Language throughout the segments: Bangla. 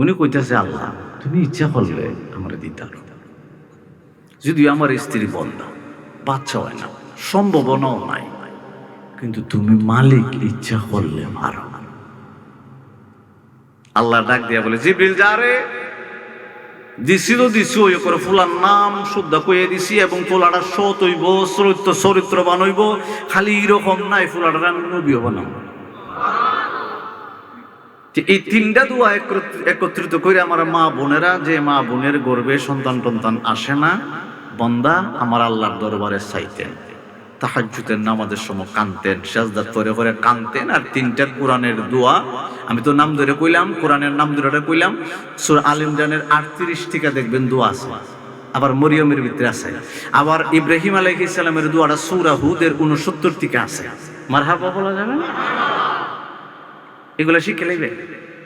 উনি কইতেছে, আল্লাহ, তুমি ইচ্ছা করলে আমার দিতে পারো। যদি আমার স্ত্রী বন্ধা, বাচ্চা হয় না, সম্ভাবনাও নাই, কিন্তু তুমি মালিক, ইচ্ছা করলে মারো। আল্লাহ ডাক দিয়া বলে, জিব্রিল, যা রে। দিছি তো দিছি, ওই করে ফুলার নাম শুদ্ধ কইয়ে দিছি এবং ফুলাটা সৎ হইব, চরিত্র, চরিত্রবান হইব, খালি এরকম নাই ফুলাটার আমি নবীও বানাবো। এই তিনটা দোয়া একত্র- একত্রিত করে আমার মা বোনেরা, যে মা বোনের গর্বে সন্তান টন্তান আসে না, বন্দা আমার আল্লাহর দরবারে চাইতেন। তাহাজ্জুদের নামাজের সময় কানতেন সাজদাত করে করে কানতেন, আর তিনটা কোরআনের দোয়া, আমি তো নাম ধরে কইলাম, কোরআনের নাম ধরে কইলাম, সুর আল ইমরানের আটত্রিশ টিকা দেখবেন দোয়া আছে। আবার মরিয়মের ভিতরে আছে। আবার ইব্রাহিম আলাইহিস সালামের দোয়াটা সূরা হুদের 69 টিকা আছে। মারহাবা বলা যাবে না? এগুলো শিখে নেবে?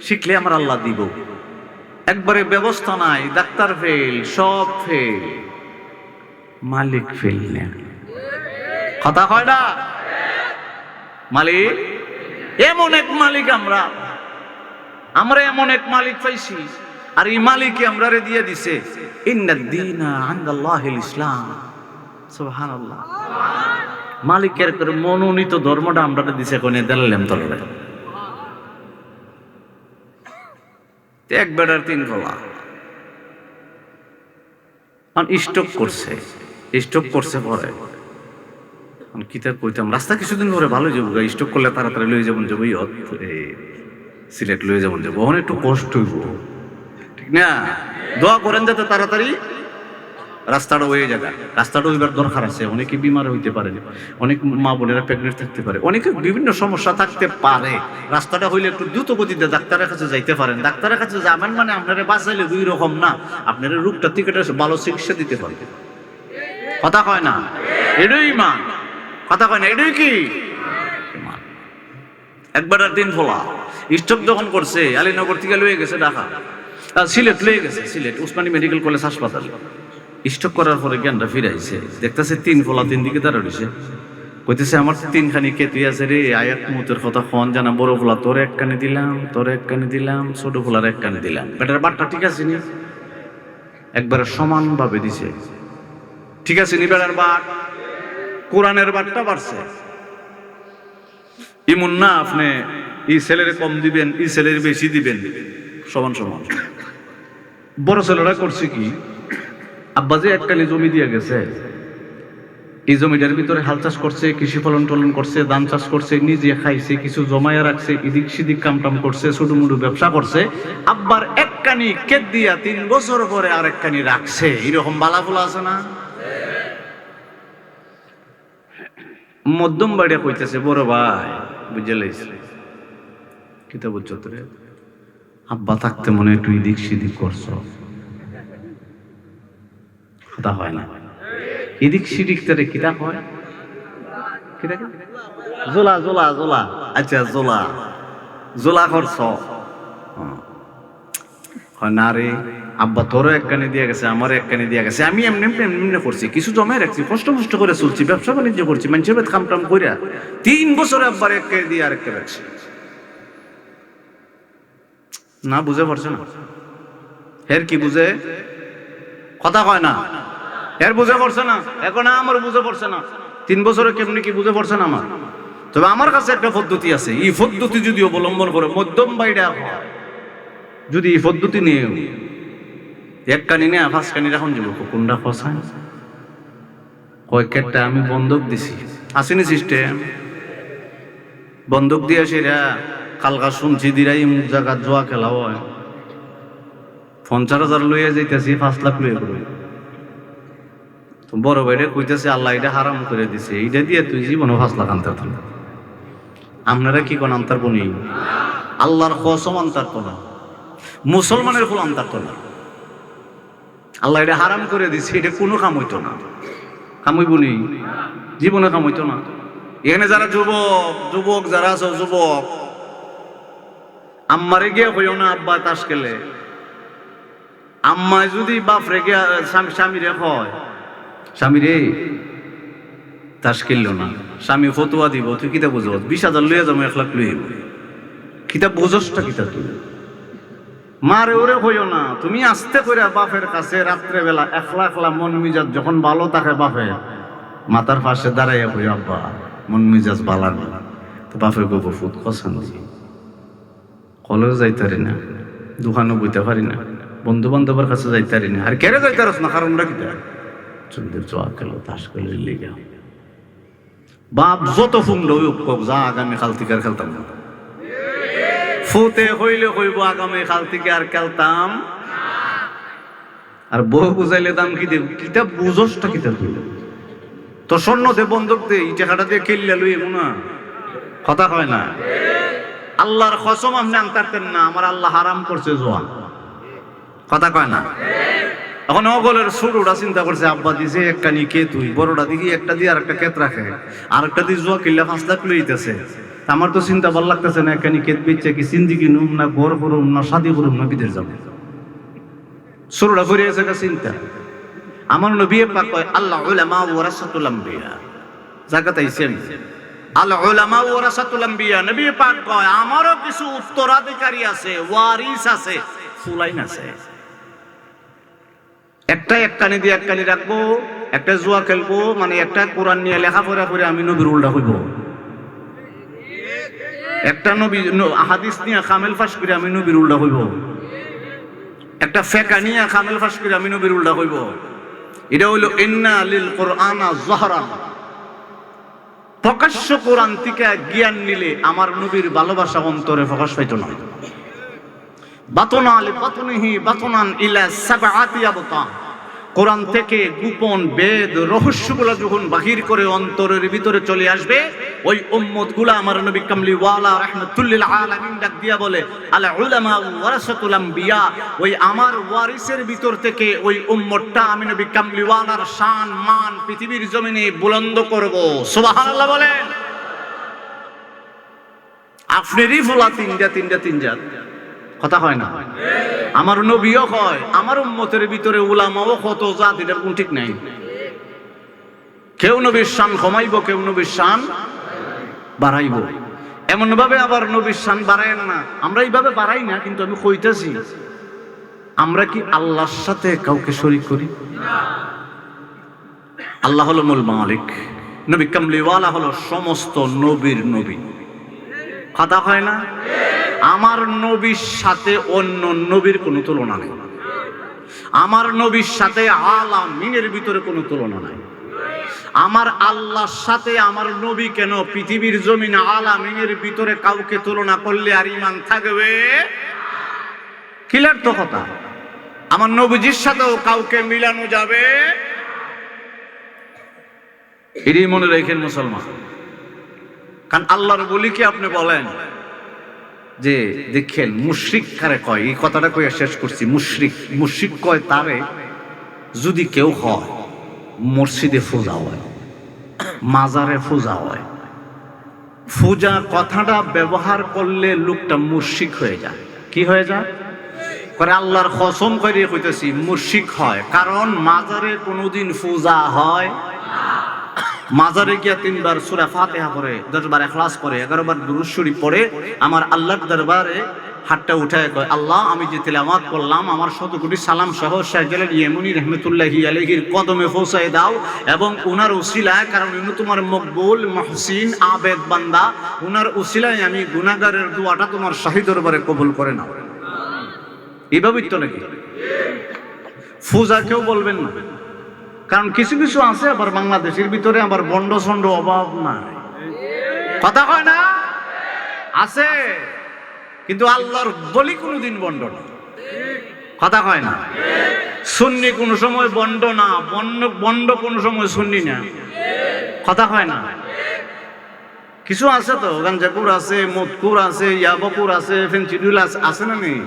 শিখলে আমার আল্লাহ দিব। একবারে ব্যবস্থা নাই, ডাক্তার ফেল সব ফেল মালিক ফেল না। কথা হয় না? মালিক? এমন এক মালিক আমরা। আমরা এমন এক মালিক পাইছি, আর এই মালিকই আমরা রে দিয়ে দিছে। ইসলাম। সুবহানাল্লাহ। মালিকের করে মনোনীত ধর্মটা আমরা দিছে কোনে দিলাম এক বেড়ার তিন কলা স্টক করছে স্টক করছে পরে। কি তার কইতাম, রাস্তা কিছুদিন পরে ভালো যাব স্টক করলে তাড়াতাড়ি লয়ে যাবেন যাব সিলেট লয়ে যাবেন যাব। অনেক একটু কষ্ট হইব। ঠিক না? দোয়া করেন যাতে তাড়াতাড়ি রাস্তাটা হয়ে যাবে। রাস্তাটা হইবার দরকার আছে। অনেকে বিমার হইতে পারে। অনেক মা বোনেরা প্রেগনেন্ট থাকতে পারে। অনেকে বিভিন্ন সমস্যা থাকতে পারে। রাস্তাটা হইলে একটু দ্রুত গতিতে ডাক্তারের কাছে যাইতে পারেন। ডাক্তারের কাছে যাবেন মানে আপনারা বাঁচাইলে দুই রকম না। আপনারা রোগটা থেকে ভালো চিকিৎসা দিতে পারবে কথা কয় না? এটাই ইমান। কথা কয় না? এটাই কি? একবার আর দিন ফোলা স্টক যখন করছে, আলীনগর থেকে লয়ে গেছে ঢাকা। সিলেট লয়ে গেছে, সিলেট। উসমানী মেডিকেল কলেজ হাসপাতাল। স্টক করার পরে জ্ঞানটা ফিরাইছে দেখতেছে তিন ফোলা তিন দিকে দাঁড়া রয়েছে কইতেছে, আমার তিনখানি কেতুই আছে রে আয়াত মুতের কথা খন জানা, বড় ফোলা তোর এক কানে দিলাম, তোর এক কানে দিলাম, ছোট ফোলার এক কানে দিলাম। বেটার বাটটা ঠিক আছে নি? একবারে সমানভাবে দিছে। ঠিক আছে নি বেটার বাট? কোরআনের বাটটা বাড়ছে। ইমন না আপনি, ই ছেলের কম দিবেন, ই ছেলের বেশি দিবেন। সমান সমান। বড় ছেলেরা করছে কি? আব্বা যে এককালে জমি দিয়ে গেছে। এই জমিটার ভিতরে হাল চাষ করছে, কৃষি ফলন টলন করছে, ধান চাষ করছে, নিজে খাইছে, কিছু জমায়া রাখছে ইদিক সিদিক কাম টাম করছে ছোট মুটু ব্যবসা করছে। আব্বার এককানি কেট দিয়া তিন বছর পরে আর এককানি রাখছে। এরকম বালাফুলা আছে না? মধ্যম বাড়িয়া কইতেছে, বড় ভাই, বুঝে লাইছে। কিতা বুঝছ আব্বা থাকতে মনে হয় তুই দিক সিদিক করছ। কথা হয় না। এদিক সিদিক তারে কিতা হয়? জোলা জোলা জোলা। আচ্ছা জোলা। জোলা করছ। না রে, আব্বা তোরও এক কানে দিয়ে গেছে, আমারও এক কানে দিয়ে গেছে। আমি এমনি এমনি করছি। কিছু জমায় রাখছি, কষ্ট কষ্ট করে চলছি, ব্যবসা বাণিজ্য করছি, মানুষের বেদ কাম টাম কইরা তিন বছর আব্বার এক কানে দিয়ে আরেকটা রাখছি না, বুঝে পারছে না। হের কি বুঝে? কথা কয় না। এর বুঝে পড়ছে না। এখন আমার বুঝে পড়ছে না। তিন বছরে কেমনি কি বুঝে পড়ছে না আমার? তবে আমার কাছে একটা পদ্ধতি আছে। এই পদ্ধতি যদি অবলম্বন করে, মধ্যম বাইরে যদি এই পদ্ধতি নিয়ে এক কানি নিয়ে, পাঁচ কানি রাখুন যাব কোনটা ফসায় কয়েকটা আমি বন্ধক দিছি। আসেনি সিস্টেম বন্ধক দিয়ে সেরা কালকা শুনছি দিরাই মুখ জায়গা জোয়া খেলা হয়। পঞ্চাশ হাজার লইয়া যাইতেছি, পাঁচ লাখ লইয়া করবে বড় ভাইরে কইতেছে, আল্লাহ, এটা হারাম করে দিছে। এইটা দিয়ে তুই জীবনে লাখ আনতে পারত আপনারা কি কোন আন্তার বনি? আল্লাহর কসম আন্তার কোন মুসলমানের কোন আন্তার তো না। আল্লাহ, এটা হারাম করে দিছে, এটা কোনো কাম হইতো না। কাম হইব নি? জীবনে কাম হইতো না। এখানে যারা যুবক যুবক যারা আছো, যুবক, আম্মারে গিয়ে হইও না, আব্বা, তাস খেলে। আম্মা যদি বাপ রেখে স্বামী স্বামী রে হয় স্বামী রে, তাস খেললো না। স্বামী ফতুয়া দিব, তুই কিতা বুঝব? বিশ হাজার লইয়া যাব, এক লাখ লইয়া কিতাব বুঝসটা কিতা তুই? মারে ওরে হইও না, তুমি আস্তে করে বাপের কাছে রাত্রে বেলা একলা একলা মন মিজাজ যখন ভালো থাকে বাপে মাতার পাশে দাঁড়াইয়া হই আব্বা, মন মিজাজ বালা না। তো বাপে গোবর ফুট কসান দি কলেজ যাইতারি না, দোকানও বইতে পারি না বন্ধু বান্ধবের কাছে যাইতারি না। আর কেড়ে যাইতারস না? কারণ রাখি চন্দ্রের জোয়া খেলো, তাস খেলো লেগে। বাপ যত ফুংলো কক যা আগামী কাল থেকে আর খেলতাম না। ফুতে হইলে হইব আগামী কাল থেকে আর খেলতাম আর বউ বুঝাইলে দাম কি দেব? কিতাব বুঝসটা কিতাব হইল। তো স্বর্ণ দে বন্ধক দে ইটা খাটা দিয়ে খেললে লই এমন না। কথা হয় না? আল্লাহর কসম আপনি আনতারতেন না, আমার আল্লাহ হারাম করছে জোয়া কথা কয় না? এখন অগলের শুরুটা চিন্তা করছে, আব্বা দিছে একটা নি কে তুই? বড়টা দিকে একটা দিয়ে আর একটা কেত রাখে। আর একটা দিয়ে জোয়া কিল্লা পাঁচ লাখ লইতেছে আমার তো চিন্তা ভালো লাগতেছে না একটা নি কেত বেচছে কি সিন্দি কিনুম না ঘর করুম না শাদি করুম না বিদেশ যাব? শুরুটা করে আছে একটা চিন্তা। আমার নবী পাক কয়, আল্লাহ উলামা ওয়ারাসাতুল আম্বিয়া। জায়গা তাইছি আমি আল্লাহ উলামা ওয়ারাসাতুল আম্বিয়া। নবী পাক কয়, আমারও কিছু উত্তরাধিকারী আছে, ওয়ারিস আছে, ফুলাইন আছে। একটা এক কানি দিয়ে এক কানি রাখব, একটা জুয়া খেলব মানে একটা কোরআন নিয়ে লেখাপড়া করে আমি নবীর উল্টা হইব। একটা নবী হাদিস নিয়ে খামেল ফাঁস করে আমি নবীর উল্টা হইব। একটা ফেকা নিয়ে খামেল ফাঁস করে আমি নবীর উল্টা হইব। এটা হইল ইন্না লিল কোরআনা জহরান। প্রকাশ্য কোরআন থেকে জ্ঞান নিলে আমার নবীর ভালোবাসা অন্তরে প্রকাশ পাইতো না। বাতনা আলি বাতনিহি বাতনান ইলা কোরআন থেকে গোপন বেদ, রহস্যগুলো যখন বাহির করে অন্তরের ভিতরে চলে আসবে, ওই উম্মতগুলা আমার নবী কামলি ওয়ালা রাহমাতুল্লিল আলামিন ডাক দিয়া বলে, আলা উলামা ওয়ারাসাতুল আম্বিয়া ওই আমার ওয়ারিসের ভিতর থেকে ওই উম্মতটা আমি নবী কামলি ওয়ালার শান, মান পৃথিবীর জমিনে বুলন্দ করব। সুবহানাল্লাহ বলেন। আপনারই ফোলা তিনটা তিনটা তিনটা। কথা হয় না? আমার নবীও হয় আমার উম্মতের ভিতরে উলামাও কত জাত এটার কোন ঠিক নাই? কেউ নবীর শান কমাইব, কেউ নবীর শান বাড়াইব। এমন ভাবে আবার নবীর শান বাড়ায় না। আমরা এইভাবে বাড়াই না, কিন্তু আমি কইতেছি, আমরা কি আল্লাহর সাথে কাউকে শরিক করি? আল্লাহ হলো মূল মালিক, নবী কামলিওয়ালা হলো সমস্ত নবীর নবী। কথা হয় না? আমার নবীর সাথে অন্য নবীর কোনো তুলনা নেই। আমার নবীর সাথে আলামিনের ভিতরে কোনো তুলনা নাই। আমার আল্লাহর সাথে আমার নবী কেন পৃথিবীর জমিন আলামিনের ভিতরে কাউকে তুলনা করলে আর ইমান থাকবে? ক্লিয়ার তো কথা? আমার নবীজির সাথেও কাউকে মিলানো যাবে? এরই মনে রেখেন মুসলমান। কারণ আল্লাহর বলি কি আপনি বলেন? যে দেখেন, মুশরিক কারে কয়? এই কথাটা কইয়া শেষ করছি। মুশরিক মুশরিক কয় তারে, যদি কেউ হয়, মসজিদে পূজা হয়, মাজারে পূজা হয় পূজা কথাটা ব্যবহার করলে লোকটা মুশরিক হয়ে যায়। কি হয়ে যায়? করে আল্লাহর কসম করে কইতেছি, মুশরিক হয়। কারণ মাজারে কোনোদিন পূজা হয় মাজারে গিয়া তিনবার সুরা ফাতেহা পড়ে দশবার এখলাস পড়ে এগারো বার দুরুদ শরীফ পড়ে আমার আল্লাহর দরবারে হাতটা উঠায় কয় আল্লাহ আমি যে তেলাওয়াত করলাম আমার শত কোটি সালাম সহ শাহজালাল ইয়েমুনি রহমতুল্লাহি আলাইহির কদমে পৌঁছায় দাও এবং উনার উসিলায় কারণ উনি তোমার মকবুল মহসিন আবেদ বান্দা উনার উসিলায় আমি গুনাগারের দোয়াটা তোমার শাহী দরবারে কবুল করে নাও। এভাবেই তো নাকি? ফুজা কেউ বলবেন না। কারণ কিছু কিছু আছে আবার বাংলাদেশের ভিতরে আবার বন্ড সন্ড অভাব নাই। কথা হয় না? আছে। কিন্তু আল্লাহর বলি কোনোদিন বন্ড না। কথা হয় না? সুন্নি কোনো সময় বন্ড না বন্ড বন্ড কোনো সময় সুন্নি না। কথা হয় না? কিছু আছে তো? গাঞ্জাকুর আছে মদকুর আছে ইয়াবকুর আছে ফেন্সিডুল আছে আছে না নেই?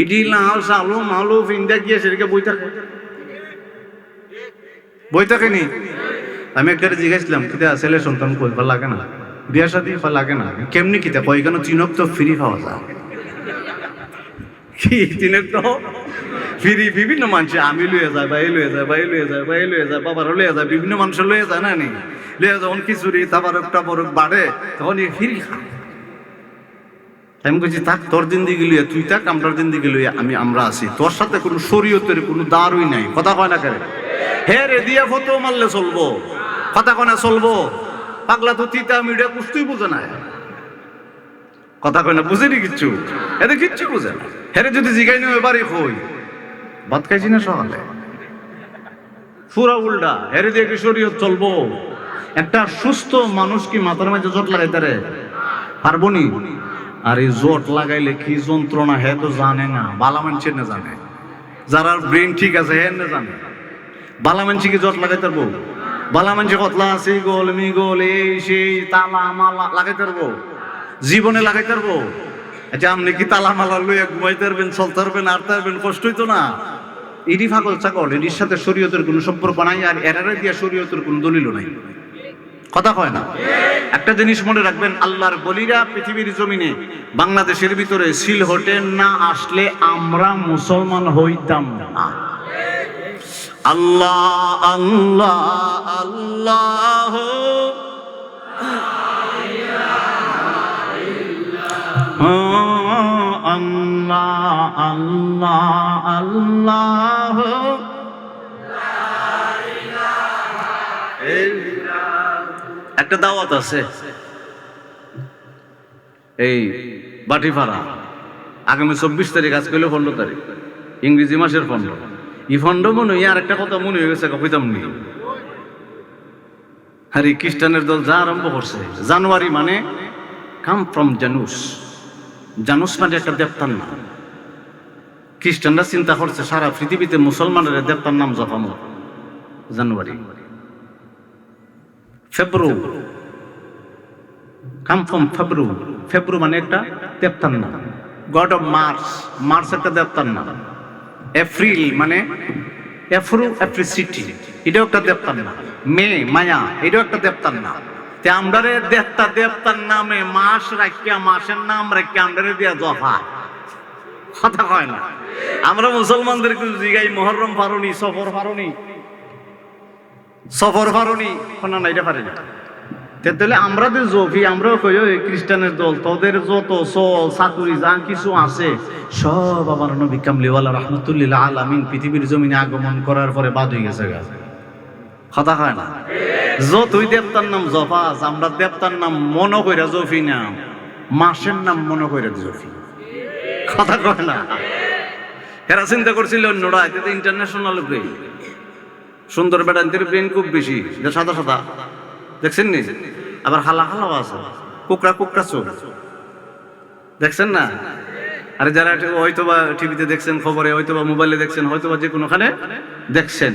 ইডি, লাল সালু মালু ফিন্দা গিয়ে সেদিকে বই থাকে বই থাকে নি? আমি একটা জিজ্ঞাসলাম, কিতা, ছেলে সন্তান কইবা লাগে না? বিয়া শাদি বা লাগে না। কেমনি কিতা? কই কেন চিনক তো ফ্রি পাওয়া যায়? কি চিনক তো ফ্রি বিভিন্ন মানুষ আমি লইয়া যায়, ভাই লইয়া যায়, ভাই লইয়া যায়, ভাই লইয়া যায় বাবার লইয়া যায়, বিভিন্ন মানুষ লইয়া যায় না নি? লইয়া যখন খিচুড়ি একটা বরফ বাড়ে তখন ফ্রি খায়। আমি বলছি থাক, তোর দিন দিকে লইয়া, তুই থাক, আমরার দিন দিকে লইয়া আমি, আমরা আছি। তোর সাথে কোনো শরীয়তের কোনো দারুই নাই। কথা কয় না কেন? হে রে দিয়া ফটো মারলে চলবো? কথা কয় না চলবো? পাগলা তো তিতা মিডিয়া কুস্তুই বুঝে না। কথা কয় না বুঝেনি কিচ্ছু? এতে কিচ্ছু বুঝে না। হেরে যদি জিগাই নিও এবারই কই? ভাত খাইছি না সকালে? পুরা উল্টা। হেরে দিয়ে কি শরীয়ত চলবো? একটা সুস্থ মানুষ কি মাথার মাঝে জট লাগাইতে রে? পারব নি? আর এই জট লাগাইলে কি যন্ত্রণা? হে তো জানে না। বালা মানুষের না জানে। যারা ব্রেন ঠিক আছে হে না জানে। বালা মানুষ কি জট লাগাইতে পারব? বালা মানুষ কতলা আছে? গোল মি গোল এই, সেই, তালা, মালা লাগাইতে পারব? জীবনে লাগাইতে পারব? আচ্ছা আপনি কি তালা, মালা লইয়া ঘুমাইতে পারবেন, চলতে পারবেন আরতে পারবেন? কষ্টই তো না। এডি ফাগল চাকল এডির সাথে শরীয়তের কোনো সম্পর্ক নাই আর এরারে দিয়া শরীয়তের কোনো দলিল নাই। কথা কয় না? একটা জিনিস মনে রাখবেন, আল্লাহর বলিরা পৃথিবীর জমিনে বাংলাদেশের ভিতরে সিল হোটেল না আসলে আমরা মুসলমান হইতাম না। আল্লাহ আল্লাহ আল্লাহ। আল্লাহ আল্লাহ আল্লাহ। একটা দাওয়াত আছে। এই বাটিপাড়া। আগামী চব্বিশ তারিখ আজ করলে পনেরো তারিখ। ইংরেজি মাসের পনেরো। ই ফন্ড মনে হয় আর একটা কথা মনে হয়ে গেছে, কইতাম আরে, খ্রিস্টানের দল যা আরম্ভ করছে, জানুয়ারি মানে কাম ফ্রম জানুস জানুস মানে একটা দেবতার নাম। খ্রিস্টানরা চিন্তা করছে, সারা পৃথিবীতে মুসলমানের দেবতার নাম জফামত জানুয়ারি। ফেব্রুয়ারি কাম ফ্রম ফেব্রুয়ারি ফেব্রুয়ারি মানে একটা দেবতার নাম। গড অফ মার্চ মার্চ একটা দেবতার নাম। এপ্রিল মানে এফ্রু এপ্রিসিটি, এটাও একটা দেবতার নাম। মে, মায়া, এটাও একটা দেবতার নাম। তে আমরারে দেবতা, দেবতার নামে মাস রাখিয়া, মাসের নাম রাখিয়া আমরারে দিয়া জফা। কথা কয় না। আমরা মুসলমানদের কিন্তু জিগাই, মহরম পারনি, সফর পারনি। সফর পারনি না, এটা পারে না। তাহলে আমরা যে জফি, আমরাও কই, ওই খ্রিস্টানের দল, তোদের যত সল চাকুরি যা কিছু আছে, সব আমার নবী কামলিওয়ালা রহমতুল্লিল্লাহ আলামিন পৃথিবীর জমিনে আগমন করার পরে বাদ হয়ে গেছে গা। কথা হয় না? যতই দেবতার নাম জফাস, আমরা দেবতার নাম মনে কইরা জফি নাম মাসের নাম মনে কইরা জফি। কথা কয় না? এরা চিন্তা করছিল অন্যরা, এতে ইন্টারন্যাশনাল ব্রেন সুন্দর বেড়ান্তির ব্রেন খুব বেশি সাদা সাদা। দেখছেন নি? আবার হালা হালাও আছে। কুকড়া কুকরা চোখ। দেখছেন না? আরে যারা হয়তো বা টিভিতে দেখছেন, খবরে হয়তো বা মোবাইলে দেখছেন, হয়তোবা যে কোনোখানে দেখছেন।